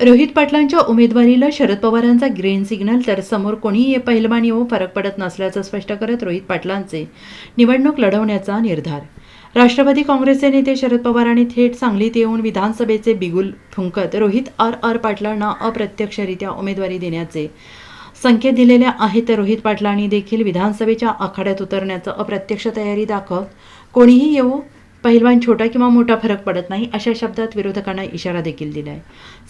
रोहित पाटलांच्या उमेदवारीला शरद पवारांचा ग्रीन सिग्नल तर समोर कोणीही पहिलवान येऊ फरक पडत नसल्याचं स्पष्ट करत रोहित पाटलांचे निवडणूक लढवण्याचा निर्धार. राष्ट्रवादी काँग्रेसचे नेते शरद पवारांनी थेट सांगलीत येऊन विधानसभेचे बिगुल फुंकत रोहित आर आर पाटलांना अप्रत्यक्षरित्या उमेदवारी देण्याचे संकेत दिलेले आहेत. तर रोहित पाटलांनी देखील विधानसभेच्या आखाड्यात उतरण्याचं अप्रत्यक्ष तयारी दाखवत कोणीही येऊ पहिलवान छोटा किंवा मोठा फरक पडत नाही अशा शब्दात विरोधकांना इशारा देखील दिला आहे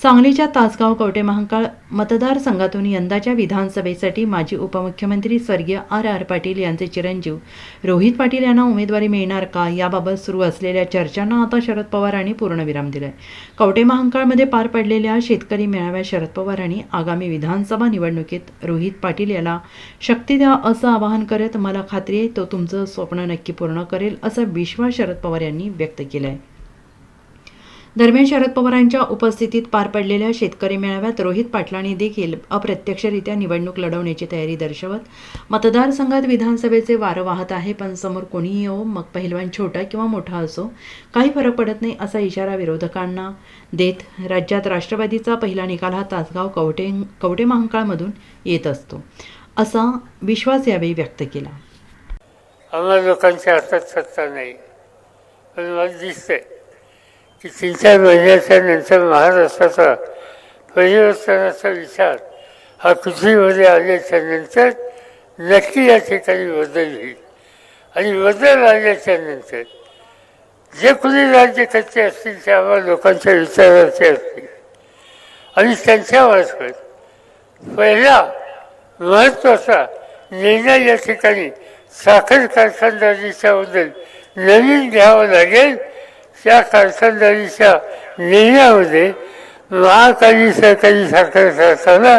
सांगलीच्या तासगाव कवटे महांकाळ मतदारसंघातून यंदाच्या विधानसभेसाठी माजी उपमुख्यमंत्री स्वर्गीय आर आर पाटील यांचे चिरंजीव. रोहित पाटील यांना उमेदवारी मिळणार का? याबाबत सुरू असलेल्या चर्चांना आता शरद पवारांनी पूर्णविराम दिलाय. कवटे महांकाळमध्ये पार पडलेल्या शेतकरी मेळाव्यात शरद पवारांनी आगामी विधानसभा निवडणुकीत रोहित पाटील याला शक्ती द्या असं आवाहन करत मला खात्री आहे तो तुमचं स्वप्न नक्की पूर्ण करेल असा विश्वास शरद पवार यांनी व्यक्त केलाय. दरम्यान शरद पवारांच्या उपस्थितीत पार पडलेल्या शेतकरी मेळाव्यात रोहित पाटलांनी देखील अप्रत्यक्षरित्या निवडणूक लढवण्याची तयारी दर्शवत मतदारसंघात विधानसभेचे वारं वाहत आहे पण समोर कोणीही येऊ मग पहिलवान छोटा किंवा मोठा असो काही फरक पडत नाही असा इशारा विरोधकांना देत राज्यात राष्ट्रवादीचा पहिला निकाल हा तासगाव कवटे कवटे महांकाळमधून येत असतो असा विश्वास यावेळी व्यक्त केला. आम्हाला लोकांच्या हातात सत्ता नाही. पण मला दिसतंय की तीन चार महिन्याच्या नंतर महाराष्ट्राचा परिवर्तनाचा विचार हा पृथ्वीमध्ये आल्याच्यानंतर नक्की या ठिकाणी बदल होईल. आणि बदल आल्याच्यानंतर जे कोणी राज्यकर्ते असतील ते आम्हाला लोकांच्या विचाराचे असतील. आणि त्यांच्यामार्फत पहिला महत्त्वाचा निर्णय या ठिकाणी साखर कारखानदारीच्याबद्दल नवीन घ्यावं लागेल. त्या कारखानदारीच्या निर्णयामध्ये महाकाली सहकारी साखर करताना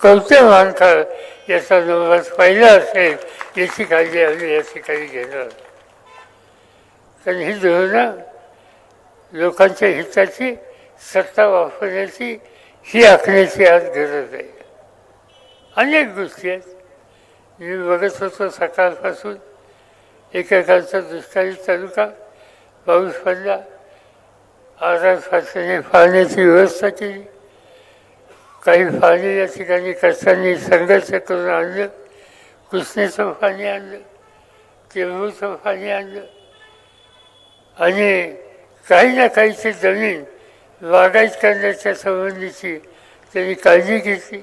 कवटे महांकाळ याचा नवस पहिला असेल याची काळजी आम्ही या ठिकाणी घेणार. कारण ही धोरणं लोकांच्या हिताची सत्ता वापरण्याची ही आखण्याची आज गरज आहे. अनेक गोष्टी आहेत. मी बघत होतो सकाळपासून एकेकांचा दुष्काळी तालुका पाऊस पडला आजार शासनाने फाळण्याची व्यवस्था केली. काही फाळणी या ठिकाणी कष्टांनी संघर्ष करून आणलं कृष्णेचं पाणी आणलं केळूचं पाणी आणलं. आणि काही ना काहीची जमीन वागायच करण्याच्या संबंधीची त्यांनी काळजी घेतली.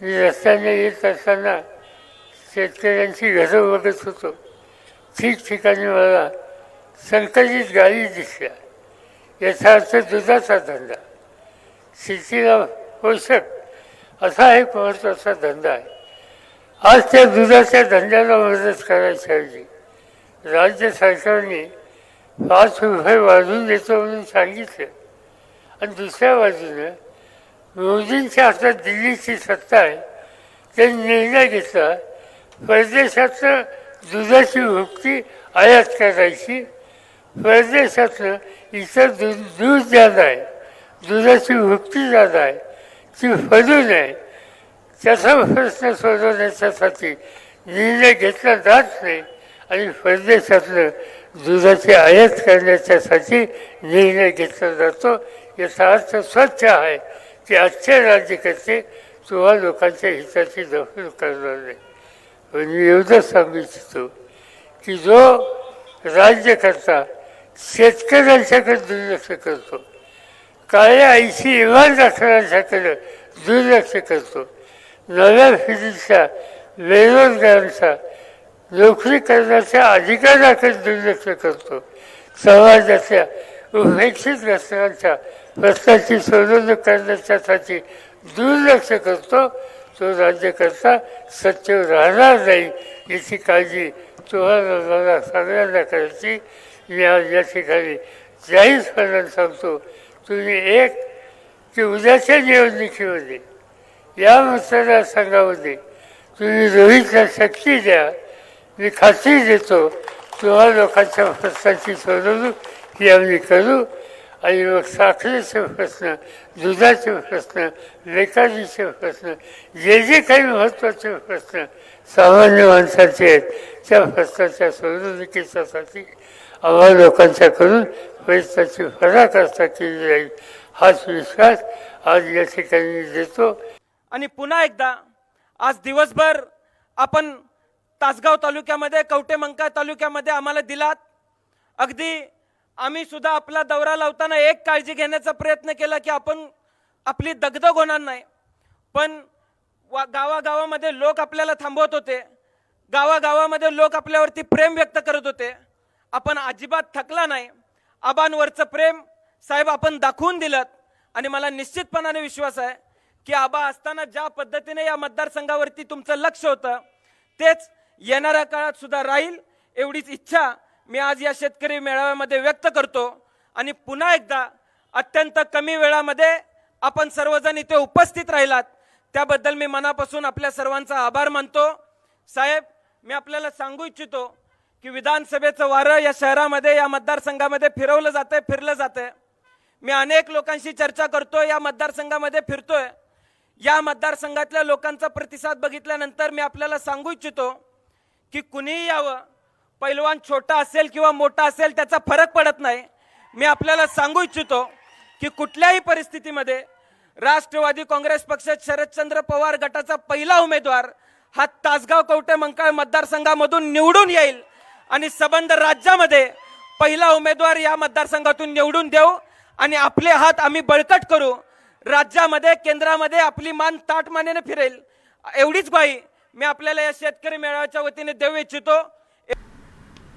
मी रस्त्याने येत असताना शेतकऱ्यांची घरं बघत होतो. ठिकठिकाणी मला संकलित गाडी दिसल्या. याचा अर्थ दुधाचा धंदा. शेतीला पोषक असा एक महत्त्वाचा धंदा आहे. आज त्या दुधाच्या धंद्याला मदत करायची ऐवजी राज्य सरकारने पाच रुपये वाढवून देतो म्हणून सांगितलं. आणि दुसऱ्या बाजूनं मोदींच्या हातात दिल्लीची सत्ता आहे. त्यांनी निर्णय घेतला. परदेशाचं दुधाची भुकटी आयात करायची. परदेशातलं इतर दूध दूध जादा आहे. दुधाची भुकटी जादा आहे. ती फडू नये. त्याचा प्रश्न सोडवण्याच्यासाठी निर्णय घेतला जात नाही आणि परदेशातलं दुधाची आयात करण्याच्यासाठी निर्णय घेतला जातो. याचा अर्थ स्वच्छ आहे की आजचे राज्यकर्ते तुम्हा लोकांच्या हिताची दखल करणार नाही. मी एवढंच सांगू इच्छितो की जो राज्यकर्ता शेतकऱ्यांच्याकडे दुर्लक्ष करतो. काळ्या ऐशी इमान दाखलांच्याकडे दुर्लक्ष करतो. नव्या पिढीच्या बेरोजगारांचा नोकरी करण्याच्या अधिकाराकडे दुर्लक्ष करतो. समाजाच्या उपेक्षित घटनांच्या प्रश्नाची सोडवणूक करण्याच्यासाठी दुर्लक्ष करतो. तो राज्यकर्ता सत्य राहणार नाही याची काळजी तुम्हाला सगळ्यांना करायची. मी आज या ठिकाणी जाहीरपणाने सांगतो. तुम्ही एक की उद्याच्या निवडणुकीमध्ये या मतदारसंघामध्ये तुम्ही रोहितला शक्ती द्या. मी खात्री देतो तुम्हा लोकांच्या प्रश्नाची सोडवणूक ही आम्ही करू. आणि मग प्रश्न दुधाचे प्रश्न लेखाजीचे प्रश्न जे जे काही महत्त्वाचे प्रश्न सामान्य माणसाचे आहेत त्या प्रश्नाच्या सोडवणुकीच्यासाठी आम्हा लोकांच्याकडून प्रयत्नाची पराकाष्ठा केली जाईल हाच विश्वास आज या ठिकाणी देतो. आणि पुन्हा एकदा आज दिवसभर आपण तासगाव तालुक्यामध्ये कवटेमंका तालुक्यामध्ये आम्हाला दिलात. अगदी आम्ही सुद्धा आपला दौरा लावताना एक काळजी घेण्याचा प्रयत्न केला की आपण आपली दगदग होणार नाही. पण वा गावागावामध्ये लोक आपल्याला थांबवत होते. गावागावामध्ये लोक आपल्यावरती प्रेम व्यक्त करत होते. आपण अजिबात थकला नाही. आबांवरचं प्रेम साहेब आपण दाखवून दिलं. आणि मला निश्चितपणाने विश्वास आहे की आबा असताना ज्या पद्धतीने या मतदारसंघावरती तुमचं लक्ष होतं तेच येणाऱ्या काळात सुद्धा राहील. एवढीच इच्छा मी आज या शेतकरी मेळाव्यामध्ये व्यक्त करतो आणि पुन्हा एकदा अत्यंत कमी वेळामध्ये आपण सर्वजण इथे उपस्थित राहिलात. त्याबद्दल मी मनापासून आपल्या सर्वांचा आभार मानतो. साहेब मी आपल्याला सांगू इच्छितो की विधानसभेचं वारं या शहरामध्ये या मतदारसंघामध्ये फिरवलं जातंय फिरलं जातंय. मी अनेक लोकांशी चर्चा करतोय या मतदारसंघामध्ये फिरतोय. या मतदारसंघातल्या लोकांचा प्रतिसाद बघितल्यानंतर मी आपल्याला सांगू इच्छितो की कुणीही यावं पैलवान छोटा असेल किंवा मोठा असेल त्याचा फरक पडत नाही. मी आपल्याला सांगू इच्छितो की कुठल्याही परिस्थितीमध्ये राष्ट्रवादी काँग्रेस पक्षात शरदचंद्र पवार गटाचा पहिला उमेदवार हा तासगाव कवटे मंकाळ मतदारसंघामधून निवडून येईल आणि सबंध राज्यामध्ये पहिला उमेदवार या मतदारसंघातून निवडून देऊ आणि आपले हात आम्ही बळकट करू. राज्यामध्ये केंद्रामध्ये आपली मान ताटमानेने फिरेल. एवढीच ग्वाही मी आपल्याला या शेतकरी मेळाव्याच्या वतीने देऊ इच्छितो.